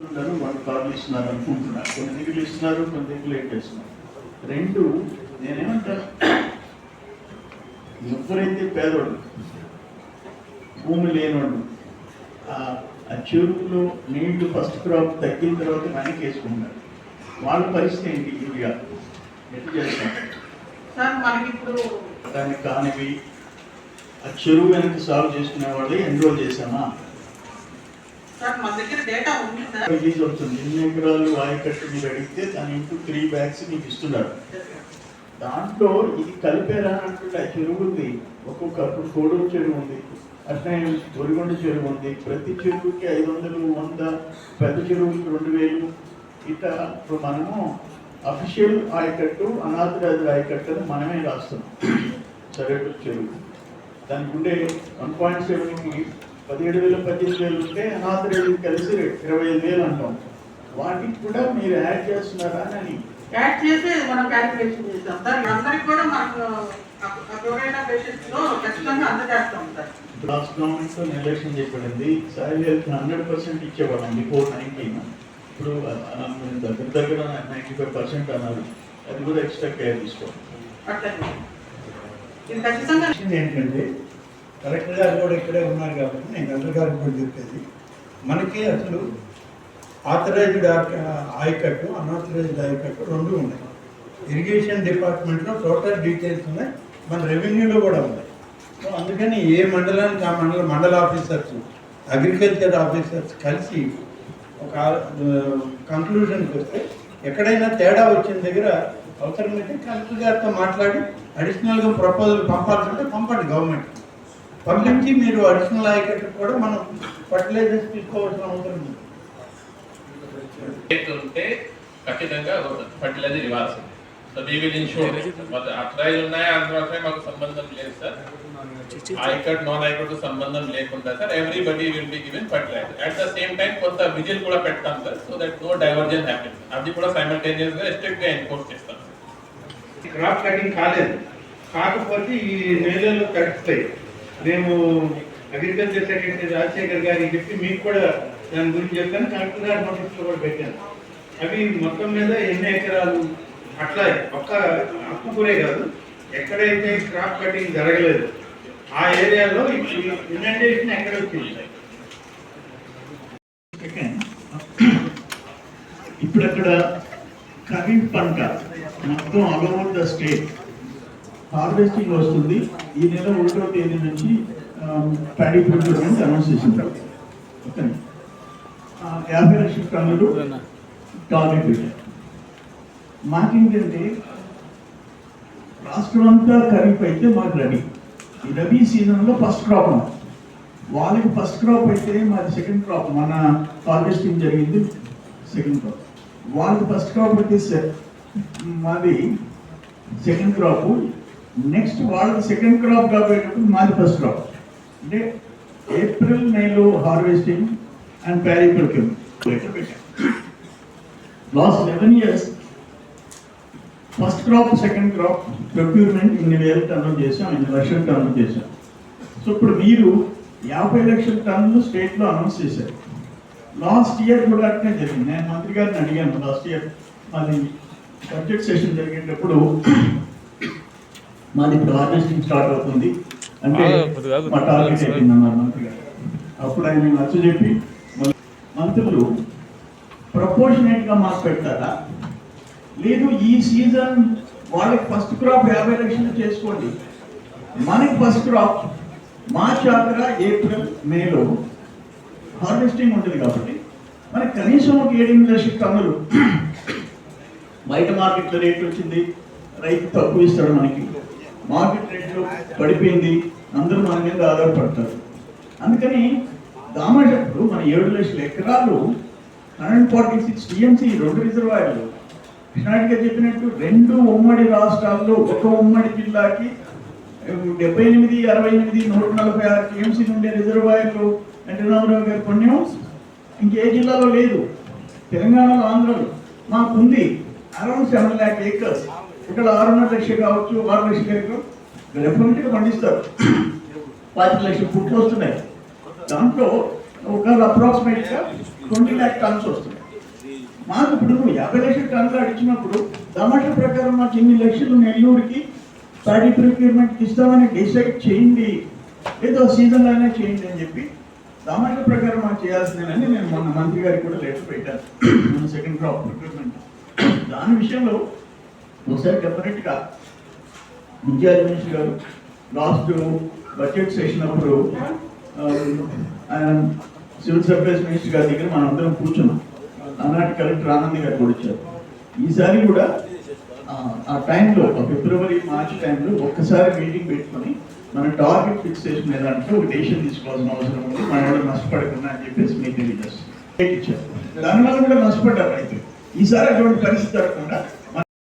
వాళ్ళు కార్డులు ఇస్తున్నారు అనుకుంటున్నారు. కొన్ని దగ్గర ఇస్తున్నారు కొన్ని దగ్గర లేట్ చేస్తున్నారు రెండు నేనేమంటాను ఎవరైతే పేదోడు భూమి లేనోడు ఆ చెరువులో నీళ్ళు ఫస్ట్ క్రాప్ తగ్గిన తర్వాత వెనక్కి వేసుకుంటారు వాళ్ళ పరిస్థితి ఏంటి యూరియా ఎట్లా చేస్తాం సార్ మనకి ఇప్పుడు దానికి కానివి ఆ చెరువు వెనక సాల్వ్ చేసుకునే వాళ్ళు ఎన్రోల్ చేసామా సార్ మన దగ్గర డేటా ఉంది సార్ రిలీజ్ అవుతుంది ఎన్ని ఎకరాలు ఆయకట్టు మీరు అడిగితే దాని ఇంటూ త్రీ బ్యాగ్స్ మీకు ఇస్తున్నారు. దాంట్లో ఇది కలిపారా అంటే చెరువు ఉంది. ఒక్కొక్క అప్పుడు కోడూరు చెరువు ఉంది. అట్లనే గొరిగొండ చెరువు ఉంది. ప్రతి చెరువుకి ఐదు వందలు వంద పెద్ద చెరువుకి రెండు వేలు. ఇట్లా ఇప్పుడు మనము అఫీషియల్ ఆయకట్టు అనాథరాజు ఆయకట్టు అని మనమే రాస్తున్నాం సరే చెరువు. దానికి ఉండే వన్ పాయింట్ సెవెన్కి పదిహేడు వేలు పద్దెనిమిది వేలు ఉంటే అనాథరాజు కలిసి ఇరవై ఐదు వేలు అంటాం. వాటికి కూడా మీరు యాడ్ చేస్తున్నారా అని యాడ్ చేసి మనం క్యాలిక్యులేషన్ చేస్తాం సార్. అందరికి కూడా మనకు లాస్ట్ గవర్నమెంట్తో చేయబడింది హెల్త్ హండ్రెడ్ పర్సెంట్ ఇచ్చేవాళ్ళం బిఫోర్ నైన్టీన్ ఇప్పుడు దగ్గర దగ్గర నైంటీ ఫైవ్ పర్సెంట్ అన్నారు. అది కూడా ఎక్స్ట్రా కేర్ తీసుకోవాలి. ఏంటంటే కలెక్టర్ గారు కూడా ఇక్కడే ఉన్నారు కాబట్టి నేను కలెక్టర్ గారికి కూడా చెప్పేది. మనకి అసలు ఆథరైజ్డ్ ఆయకట్టు అన్ఆథరైజ్డ్ ఆయకట్టు రెండు ఉన్నాయి. ఇరిగేషన్ డిపార్ట్మెంట్లో టోటల్ డీటెయిల్స్ ఉన్నాయి. మన రెవెన్యూలో కూడా ఉన్నాయి. సో అందుకని ఏ మండలానికి ఆ మండల మండల ఆఫీసర్స్ అగ్రికల్చర్ ఆఫీసర్స్ కలిసి ఒక కంక్లూజన్కి వస్తే ఎక్కడైనా తేడా వచ్చిన దగ్గర అవసరమైతే కలెక్టర్ గారితో మాట్లాడి అడిషనల్గా ప్రపోజల్ పంపాల్సి ఉంటే పంపండి గవర్నమెంట్ పంపించి మీరు అడిషనల్ ఆయకట్టు కూడా మనం ఫర్టిలైజర్స్ తీసుకోవాల్సిన అవసరం ఉంది. రేట్ ఉంటే ఖచ్చితంగా ఫర్టిలైజర్ ఇవ్వాల్సింది. సో వీ విల్ ఇన్షూర్ అట్రైజ్ ఉన్నాయా అంత మాత్రమే మాకు సంబంధం లేదు సార్. ఐకట్ నాన్ ఐకట్ సంబంధం లేకుండా sir everybody will be given fertiliser at the same time కొంత విజిల్ కూడా పెడతాం sir so that no diversion happen అది కూడా సైమల్టేనియస్గా స్ట్రిక్ట్గా ఎన్ఫోర్స్ చేస్తాం క్రాప్ కటింగ్ కాలేదు. కాకపోతే ఈ నేలలు తగ్గుతాయి మేము అగ్రికల్చర్ సెక్రటరీ రాజశేఖర్ గారికి చెప్పి మీకు కూడా దాని గురించి చెప్పాను కలెక్టర్ గారి నోటీస్లో కూడా పెట్టాను. అవి మొత్తం మీద ఎన్ని ఎకరాలు? అట్లా ఒక్క అప్పుకునే కాదు. ఎక్కడైతే క్రాప్ కటింగ్ జరగలేదు ఆ ఏరియాలో ఇనండేషన్ ఎక్కడ వచ్చింది? ఇప్పుడక్కడ ఇప్పుడు అక్కడ ఖరీఫ్ పంట మొత్తం all over the state harvesting వస్తుంది. ఈ నెల ఒకటో తేదీ నుంచి ప్యాడీ ప్రొక్యూర్మెంట్ అనౌన్స్ చేసింది. ఓకే. యాభై లక్షల టన్నులు టార్గెట్ పెట్టారు మాకేంటంటే రాష్ట్రం అంతా ఖరీఫ్ అయితే మాకు రబీ ఈ రబీ సీజన్లో ఫస్ట్ క్రాప్ వాళ్ళకి ఫస్ట్ క్రాప్ అయితే మాది సెకండ్ క్రాప్. మన హార్వెస్టింగ్ జరిగింది సెకండ్ క్రాప్. వాళ్ళకి ఫస్ట్ క్రాప్ అయితే మాది సెకండ్ క్రాప్. నెక్స్ట్ వాళ్ళకి సెకండ్ క్రాప్ కాబట్టేటప్పుడు మాది ఫస్ట్ క్రాప్ అంటే ఏప్రిల్ మేలో harvesting and ప్యారికల్ last eleven years first crop second crop procurement ఇన్ని వేల టన్నులు చేసాం ఇన్ని లక్షల టన్నులు చేసాం సో ఇప్పుడు మీరు యాభై లక్షల టన్నులు స్టేట్లో అనౌన్స్ చేశారు. లాస్ట్ ఇయర్ కూడా అట్నే జరిగింది. నేను మంత్రి గారిని అడిగాను లాస్ట్ ఇయర్ మాది బడ్జెట్ సెషన్ జరిగేటప్పుడు మాది హార్వెస్టింగ్ స్టార్ట్ అవుతుంది. అంటే మా టార్గెట్ అయిపోయింది అన్నారు మంత్రి గారు. అప్పుడు ఆయన నచ్చ చెప్పి మంత్రులు ప్రపోర్షనేట్గా మాకు పెడతారా? లేదు ఈ సీజన్ వాళ్ళకి ఫస్ట్ క్రాప్ యాభై లక్షలు చేసుకోండి. మనకి ఫస్ట్ క్రాప్ మార్చ్ ఆఖర ఏప్రిల్ మేలో హార్వెస్టింగ్ ఉంటుంది కాబట్టి మనకి కనీసం ఒక ఏడెనిమిది లక్షల టన్నులు బయట మార్కెట్లో రేట్ వచ్చింది. రైతు తక్కువ ఇస్తాడు మనకి. మార్కెట్ రేట్లో పడిపోయింది. అందరూ మన మీద ఆధారపడతారు. అందుకని దామేటప్పుడు మన ఏడు లక్షల ఎకరాలు హండ్రెడ్ ఫార్టీ సిక్స్ టీఎంసీ రెండు రిజర్వాయర్లు. కృష్ణాటిగా చెప్పినట్టు రెండు ఉమ్మడి రాష్ట్రాల్లో ఒక ఉమ్మడి జిల్లాకి డెబ్బై ఎనిమిది అరవై ఎనిమిది నూట నలభై ఆరు టీఎంసీ ఉండే రిజర్వాయర్లు వెంకటరామరావు గారి పుణ్యం ఇంకే జిల్లాలో లేదు. తెలంగాణలో ఆంధ్రలో మాకు ఉంది అరౌండ్ సెవెన్ ల్యాక్ ఏకర్స్. ఇక్కడ ఆరున్నర లక్షలు కావచ్చు ఆరు లక్షలు ఎకరం డెఫినెట్గా పండిస్తారు. పాతిక లక్షలు పుట్లు వస్తున్నాయి. దాంట్లో ఒక అప్రాక్సిమేట్గా ట్వంటీ ల్యాక్ టన్స్ వస్తున్నాయి. మాకు ఇప్పుడు యాభై లక్షల టన్నులు అడిచినప్పుడు తమాషా ప్రకారం మాకు ఇన్ని లక్షలు నెల్లూరుకి ప్యాడీ ప్రొక్యూర్మెంట్కి ఇస్తామని డిసైడ్ చేయండి. ఏదో సీజన్లోనే చేయండి అని చెప్పి తమాషా ప్రకారం మాకు చేయాల్సిందేనని నేను మొన్న మంత్రి గారికి కూడా లెటర్ పెట్టాను. మన సెకండ్ క్రాప్ ప్రొక్యూర్మెంట్ దాని విషయంలో ఒకసారి డెఫినెట్గా విద్యార్థి మినిస్టర్ గారు లాస్ట్ బడ్జెట్ సెషన్ అప్పుడు సివిల్ సప్లైస్ మినిస్టర్ గారి దగ్గర మనం అందరం కూర్చున్నాం. ఆనాటి కలెక్టర్ ఆనంద్ గారు కూడా వచ్చారు. ఈసారి కూడా ఆ, టైంలో ఫిబ్రవరి మార్చి టైంలో ఒక్కసారి మీటింగ్ పెట్టుకొని మన టార్గెట్ ఫిక్స్ చేసిన దాంట్లో ఒక డెసిషన్ తీసుకోవాల్సిన అవసరం ఉంది. మన వాళ్ళు నష్టపడకుండా అని చెప్పేసి మీకు తెలియజేస్తాం. ఇచ్చారు. దానివల్ల కూడా నష్టపడ్డారు రైతులు ఈసారి అటువంటి పరిస్థితి జరగకుండా